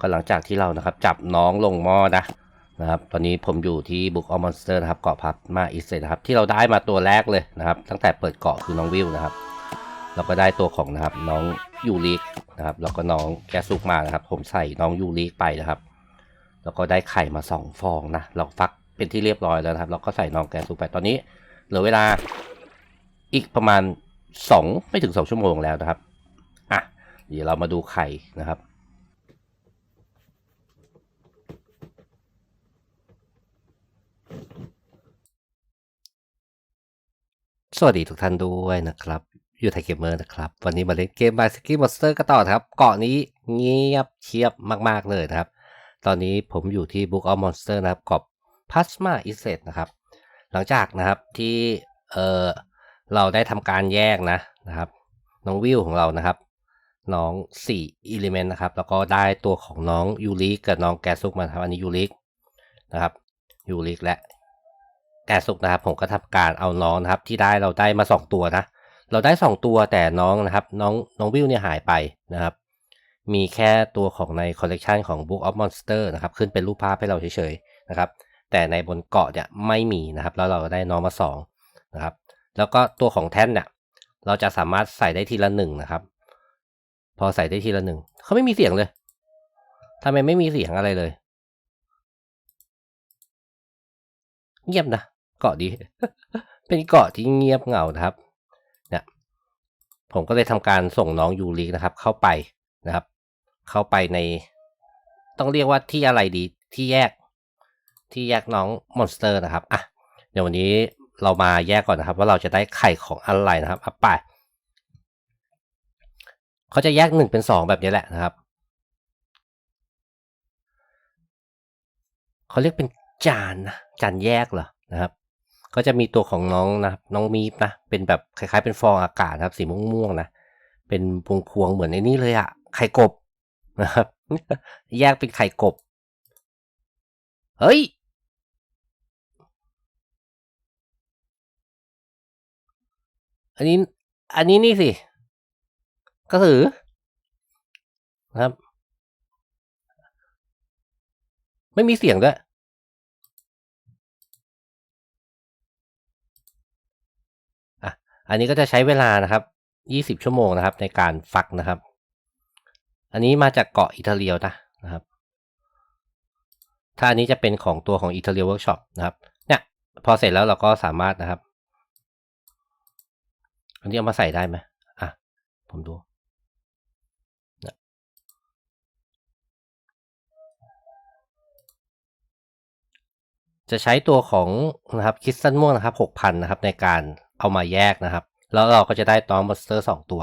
ก็หลังจากที่เรานะครับจับน้องลงหม้อนะนะครับตอนนี้ผมอยู่ที่บุกออมอนสเตอร์นะครับเกาะพับมาอิสเซนะครับที่เราได้มาตัวแรกเลยนะครับ ตั้งแต่เปิดเกาะคือน้องวิวนะครับ เราก็ได้ตัวของนะครับน้องยูริกนะครับแล้วก็น้องแกสุกมานะครับ ผมใส่น้องยูริกไปนะครับ แล้วก็ได้ไข่มาสองฟองนะเราฟักเป็นที่เรียบร้อยแล้วนะครับแล้วก็ใส่น้องแกสุกไปตอนนี้เหลือเวลาอีกประมาณสองไม่ถึงสองชั่วโมงแล้วนะครับอะเดี๋ยวเรามาดูไข่นะครับ สวัสดีทุกท่านด้วยนะครับยูไทยเกมเมอร์นะครับ วันนี้มาเล่นเกมบายสกีมอนสเตอร์กันต่อครับ เกาะนี้เงียบเชียบมากๆเลยนะครับ ตอนนี้ผมอยู่ที่ Book of Monster นะครับกับ p a s m a i s e t นะครับ หลังจากนะครับที่เออเราได้ทำการแยกนะนะครับ น้องวิวของเรานะครับ น้อง 4 Element นะครับ แล้วก็ได้ตัวของน้องยูริกับน้องแกซุกมาครับ อันนี้ยูริกนะครับยูริกและ แกสุกนะครับผมก็ทำการเอาน้องนะครับที่ได้เราได้มาสองตัวนะ เราได้สองตัวแต่น้องนะครับน้องน้องวิวเนี่ยหายไปนะครับ มีแค่ตัวของในคอลเลกชันของ Book of Monster นะครับขึ้นเป็นรูปภาพให้เราเฉยๆนะครับแต่ในบนเกาะเนี่ยไม่มีนะครับ แล้วเราได้น้องมาสองนะครับแล้วก็ตัวของแท่นเนี่ยเราจะสามารถใส่ได้ทีละหนึ่งนะครับ พอใส่ได้ทีละหนึ่งเขาไม่มีเสียงเลยทำไมไม่มีเสียงอะไรเลย เงียบนะ เกาะดี เป็นเกาะที่เงียบเหงานะครับเนี่ยผมก็เลยทำการส่งน้องยูรินะครับ เข้าไปนะครับ เข้าไปใน ต้องเรียกว่าที่อะไรดีที่แยก ที่แยกน้องมอนสเตอร์นะครับอะเดี๋ยววันนี้เรามาแยกก่อนนะครับ ว่าเราจะได้ไข่ของอะไรนะครับอะไปเขาจะแยกหนึ่งเป็นสองแบบนี้แหละนะครับเขาเรียกเป็นจานนะจานแยกเหรอนะครับ ก็จะมีตัวของน้องนะครับน้องมีฟนะเป็นแบบคล้ายๆ เป็นฟองอากาศครับสีม่วงๆนะเป็นพวงพวงเหมือนในนี้เลยอะไข่กบนะครับแยกเป็นไข่กบ เฮ้ยอันนี้อันนี้นี่สิกระสือนะครับ ไม่มีเสียงด้วย อันนี้ก็จะใช้เวลานะครับยี่สิบชั่วโมงนะครับ ในการฟักนะครับ อันนี้มาจากเกาะอิตาเลียนะนะครับ ถ้าอันนี้จะเป็นของตัวของอิตาเลียเวิร์กช็อปนะครับ เนี่ยพอเสร็จแล้วเราก็สามารถนะครับ อันนี้เอามาใส่ได้ไหมอะ ผมดูจะใช้ตัวของนะครับคิสตันม่วงนะครับหกพันนะครับในการ เอามาแยกนะครับ แล้วเราก็จะได้ตอมมอนสเตอร์สองตัว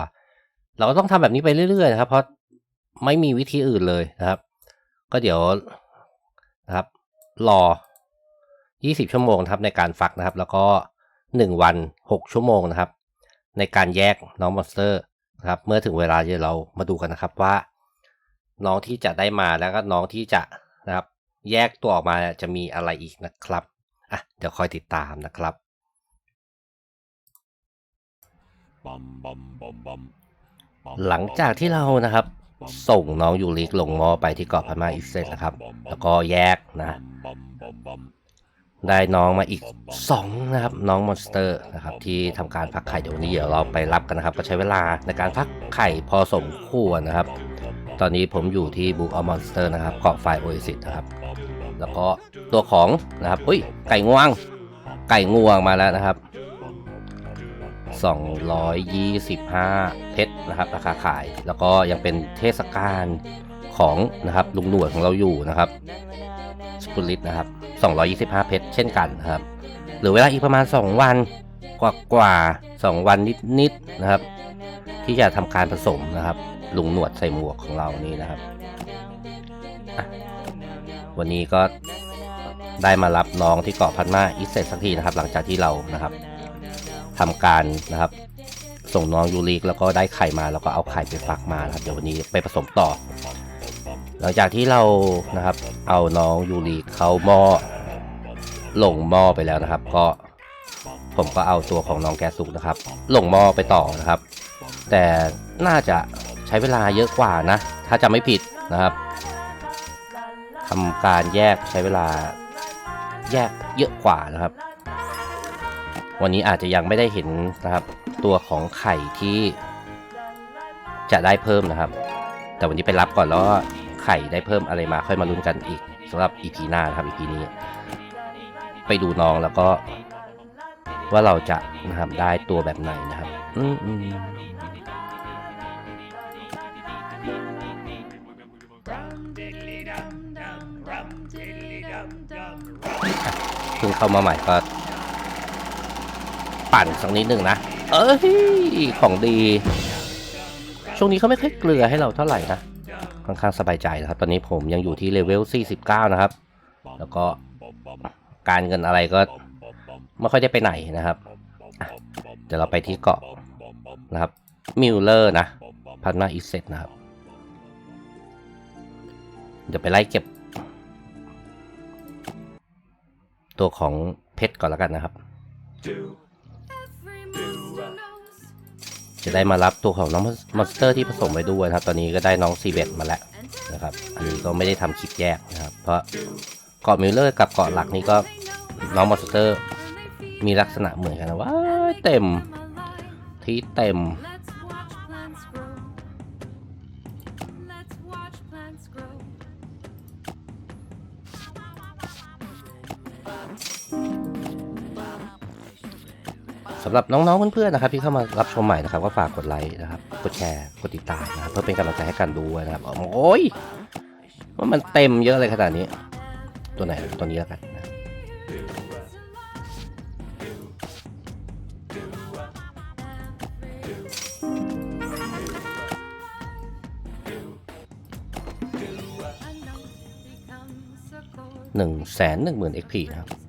เราก็ต้องทำแบบนี้ไปเรื่อยๆนะครับเพราะไม่มีวิธีอื่นเลยนะครับ ก็เดี๋ยวนะครับ รอ 20 ชั่วโมงนะครับในการฟักนะครับ แล้วก็ 1 วัน 6 ชั่วโมงนะครับ ในการแยกน้องมอนสเตอร์นะครับ เมื่อถึงเวลาเดี๋ยวเรามาดูกันนะครับว่า น้องที่จะได้มาแล้วก็น้องที่จะนะครับ แยกตัวออกมาจะมีอะไรอีกนะครับอะเดี๋ยวคอยติดตามนะครับ หลังจากที่เรานะครับ ส่งน้องยูริกลงหม้อไปที่เกาะพม่าอิสเซนนะครับ แล้วก็แยกนะ ได้น้องมาอีก 2 นะครับ น้องมอนสเตอร์นะครับ ที่ทำการฟักไข่เดี๋ยวนี้เดี๋ยวเราไปรับกันนะครับ ก็ใช้เวลาในการฟักไข่พอสมควรนะครับ ตอนนี้ผมอยู่ที่บุกออมอนสเตอร์นะครับเกาะไฟโอเอซิสนะครับ แล้วก็ตัวของนะครับอุ้ยไก่งวง ไก่งวงมาแล้วนะครับ 225 เพชรนะครับราคาขาย แล้วก็ยังเป็นเทศกาลของนะครับลุงหนวดของเราอยู่นะครับสปุลิตนะครับ 225 เพชรเช่นกันนะครับหลือเวลาอีกประมาณ 2 วันกว่ากว่า2วันนิดๆนะครับ ที่จะทำการผสมนะครับ ลุงหนวดใส่หมวกของเรานี่นะครับ วันนี้ก็ได้มารับน้องที่เกาะพันมาอิสเซตสักทีนะครับ หลังจากที่เรานะครับ ทำการนะครับ ส่งน้องยูริกแล้วก็ได้ไข่มาแล้วก็เอาไข่ไปฟักมานะครับเดี๋ยววันนี้ไปผสมต่อ หลังจากที่เรานะครับ เอาน้องยูริเข้าหม้อลงหม้อไปแล้วนะครับ ก็ผมก็เอาตัวของน้องแกสุกนะครับ ลงหม้อไปต่อนะครับ แต่น่าจะใช้เวลาเยอะกว่านะ ถ้าจะไม่ผิดนะครับทำการแยกใช้เวลาแยกเยอะกว่านะครับ วันนี้อาจจะยังไม่ได้เห็นนะครับตัวของไข่ที่จะได้เพิ่มนะครับ แต่วันนี้ไปรับก่อนแล้วไข่ได้เพิ่มอะไรมาค่อยมาลุ้นกันอีกสำหรับ EP หน้านะครับ EP นี้ ไปดูน้องแล้วก็ ว่าเราจะนะครับได้ตัวแบบไหนนะครับ อืมอืมเพิ่งเข้ามาใหม่ก็ ปั่นสักนิดหนึ่งนะ เอ้ยของดี ช่วงนี้เขาไม่ค่อยเกลือให้เราเท่าไหร่นะ ค่อนข้างสบายใจนะครับ ตอนนี้ผมยังอยู่ที่เลเวล 49 นะครับ แล้วก็การเงินอะไรก็ไม่ค่อยได้ไปไหนนะครับอะเดี๋ยวเราไปที่เกาะนะครับ มิลเลอร์นะพัฒนาอีเซตนะครับ เดี๋ยวไปไล่เก็บ ตัวของเพชรก่อนแล้วกันนะครับ จะได้มารับตัวของน้องมอนสเตอร์ที่ผสมไปด้วยนะครับ ตอนนี้ก็ได้น้องซีเบตมาแล้วนะครับ อันนี้ก็ไม่ได้ทำคลิปแยกนะครับ เพราะเกาะมิลเลอร์กับเกาะหลักนี่ก็น้องมอนสเตอร์มีลักษณะเหมือนกันนะว่าเต็มที่เต็ม สำหรับน้องๆเพื่อนๆนะครับที่เข้ามารับชมใหม่นะครับก็ฝากกดไลค์นะครับกดแชร์กดติดตามนะครับเพื่อเป็นกำลังใจให้กันด้วยนะครับโอ้ยว่ามันเต็มเยอะเลยขนาดนี้ ตัวไหนตัวนี้แล้วกันนะหนึ่งแสนหนึ่งหมื่น XP นะครับ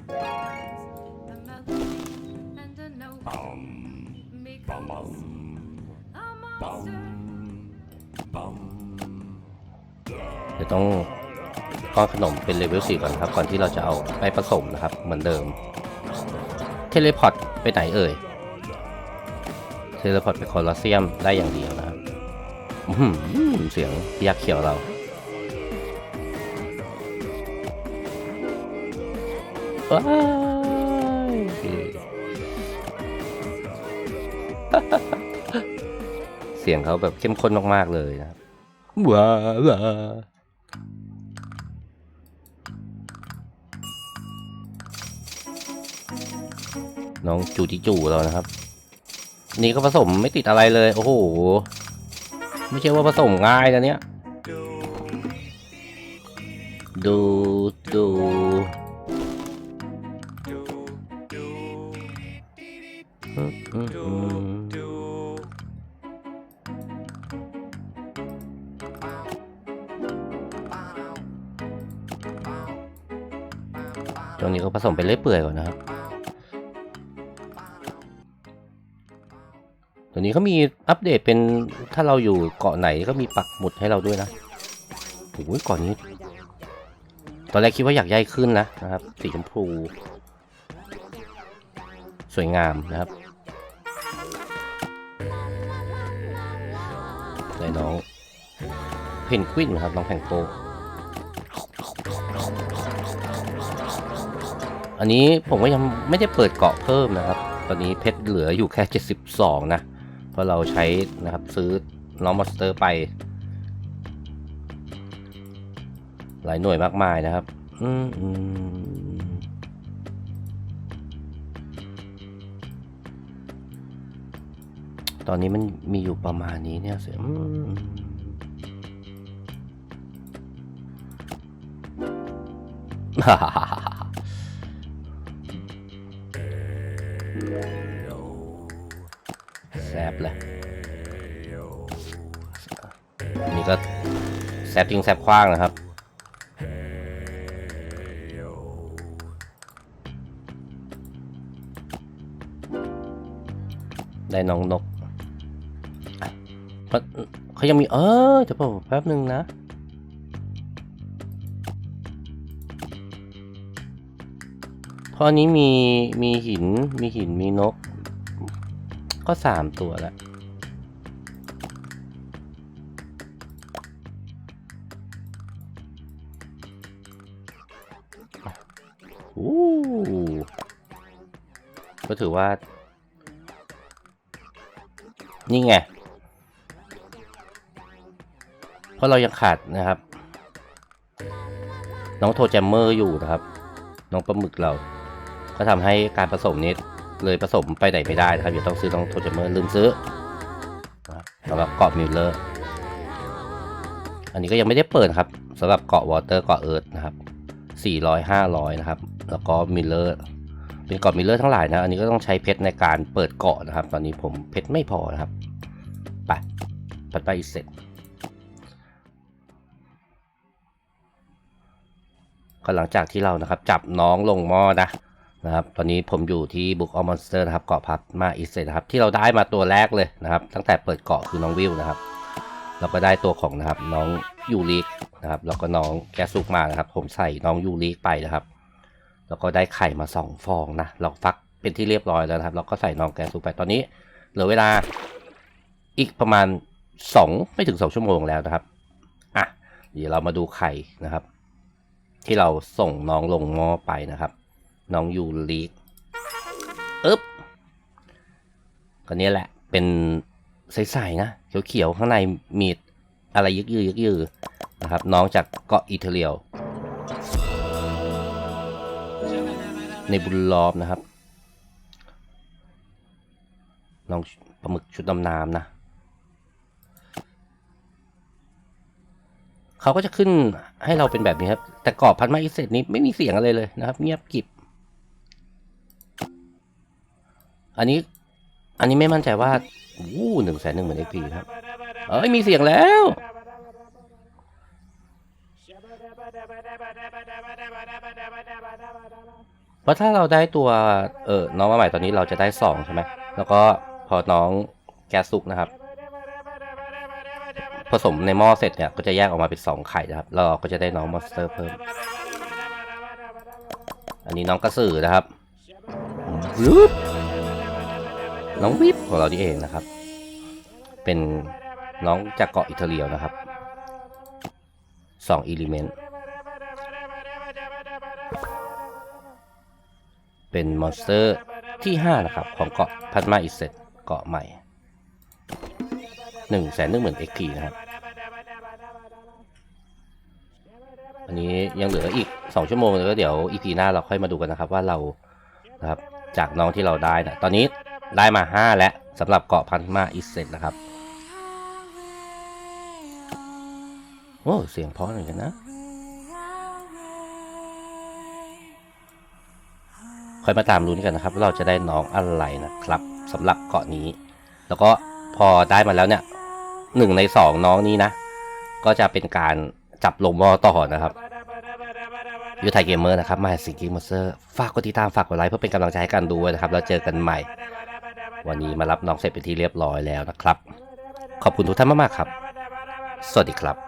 ก้อนขนมเป็นเลเวล4ก่อนครับก่อนที่เราจะเอาไปผสมนะครับ เหมือนเดิม เทเลพอร์ตไปไหนเอ่ย เทเลพอร์ตไปคอลอสเซียมได้อย่างเดียวนะครับเสียงยักษ์เขียวเราว้ายเสียงเขาแบบเข้มข้นมาก ๆ เลยนะครับว้า น้องจูจิจูเรานะครับ นี่ก็ผสมไม่ติดอะไรเลย โอ้โห ไม่ใช่ว่าผสมง่ายนะเนี่ยดูดูตรงนี้ก็ผสมไปเรื่อยเปื่อยก่อนนะครับ ตัวนี้เขามีอัปเดตเป็นถ้าเราอยู่เกาะไหนก็มีปักหมุดให้เราด้วยนะโอ้ยเกาะนี้ ตอนแรกคิดว่าอยากย้ายขึ้นนะนะครับ สีชมพู สวยงามนะครับได้น้องเพนกวินครับน้องแพงโกอันนี้ผมก็ยังไม่ได้เปิดเกาะเพิ่มนะครับ ตอนนี้เพชรเหลืออยู่แค่ 72 นะ ราะเราใช้นะครับซื้อน้องมอนสเตอร์ไป หลายหน่วยมากมายนะครับอืมตอนนี้มันมีอยู่ประมาณนี้เนี่ยเสียฮ่าฮ่าฮ่าฮ่า บเลยนนี้ก็แซบจริงแซบคว้างนะครับ ได้น้องนกเพราเขายังมี เออเดี๋ยวผมแป๊บหนึ่งนะพราะอันนี้มีมีหินมีหินมีนก ก็สามตัวแล้วออู้ก็ถือว่า นี่ไง เพราะเรายังขาดนะครับ น้องโทแจมเมอร์อยู่นะครับ น้องปลาหมึกเรา ก็ทำให้การผสมนี้ เลยผสมไปไหนไม่ได้นะครับอย่าต้องซื้อน้องโทแจมเมอร์ลืมซื้อสำหรับเกาะมิลเลอร์อันนี้ก็ยังไม่ได้เปิดครับสำหรับเกาะวอเตอร์เกาะเอิร์ธนะครับ400 500 นะครับ แล้วก็มิลเลอร์เป็นเกาะมิลเลอร์ทั้งหลายนะ อันนี้ก็ต้องใช้เพชรในการเปิดเกาะนะครับ ตอนนี้ผมเพชรไม่พอนะครับ ไปปัดไปเสร็จ ก็หลังจากที่เรานะครับ จับน้องลงหม้อนะ นะครับ ตอนนี้ผมอยู่ที่บุกออมอนสเตอร์นะครับ เกาะพับมาอีเซนะครับ ที่เราได้มาตัวแรกเลยนะครับ ตั้งแต่เปิดเกาะคือน้องวิวนะครับ เราก็ได้ตัวของนะครับน้องยูริกนะครับ แล้วก็น้องแกสุกมานะครับ ผมใส่น้องยูริกไปนะครับ แล้วก็ได้ไข่มาสองฟองนะ เราฟักเป็นที่เรียบร้อยแล้วนะครับ เราก็ใส่น้องแกสุกไป ตอนนี้เหลือเวลาอีกประมาณสองไม่ถึงสองชั่วโมงแล้วนะครับ อะ เดี๋ยวเรามาดูไข่นะครับ ที่เราส่งน้องลงหม้อไปนะครับ น้องยูริกอึ๊บก็นี้แหละ เป็นใสๆนะ เขียวๆ ข้างในมีอะไรยึกยือยึกยือนะครับ น้องจากเกาะอิตาเลียว ในบุญล้อมนะครับ น้องปลาหมึกชุดดำน้ำนะเขาก็จะขึ้นให้เราเป็นแบบนี้ครับ แต่กรอบพันไม้อิเศษนี้ไม่มีเสียงอะไรเลยนะครับ เงียบกริบ อันนี้ อันนี้ไม่มั่นใจว่าอู้หนึ่งแสนหนึ่งหมื่นเอ็กพีครับ เอ้ย มีเสียงแล้ว เพราะถ้าเราได้ตัว เออ น้องมาใหม่ตอนนี้เราจะได้สองใช่ไหม แล้วก็พอน้องแกสสุกนะครับ ผสมในหม้อเสร็จเนี่ย ก็จะแยกออกมาเป็นสองไข่นะครับ เราก็จะได้น้องมอนสเตอร์เพิ่ม อันนี้น้องกระสือนะครับวึบ น้องวิบของเรานี่เองนะครับ เป็นน้องจากเกาะอิตาเลียวนะครับสองอิเลเมนต์เป็นมอนสเตอร์ที่ 5 นะครับ ของเกาะพัดมาอิเซตเกาะใหม่1นึ่งแสนหนึ่งหมื่นเอ็กพีนะครับ อันนี้ยังเหลืออีก 2 ชั่วโมงแล้วก็เดี๋ยวอีพีหน้าเราค่อยมาดูกันนะครับว่าเรานะครับจากน้องที่เราได้นะตอนนี้ ได้มา 5 แล้วสำหรับเกาะพันมาอิเซตนะครับ โอ้ เสียงเพราะเหมือนกันนะ ค่อยมาตามรู้นกันนะครับ เราจะได้น้องอะไรนะครับสำหรับเกาะนี้ แล้วก็พอได้มาแล้วเนี่ยหนึ่งในสองน้องนี้นะ ก็จะเป็นการจับลงมอต่อนะครับยูไทยเกมเมอร์นะครับมาสิงกิ้งมอเตอร์ฝากกดติดตามฝากกดไลค์เพื่อเป็นกำลังใจให้กันดูนะครับ แล้วเจอกันใหม่ วันนี้มารับน้องเสร็จเป็นที่เรียบร้อยแล้วนะครับ ขอบคุณทุกท่านมากๆครับ สวัสดีครับ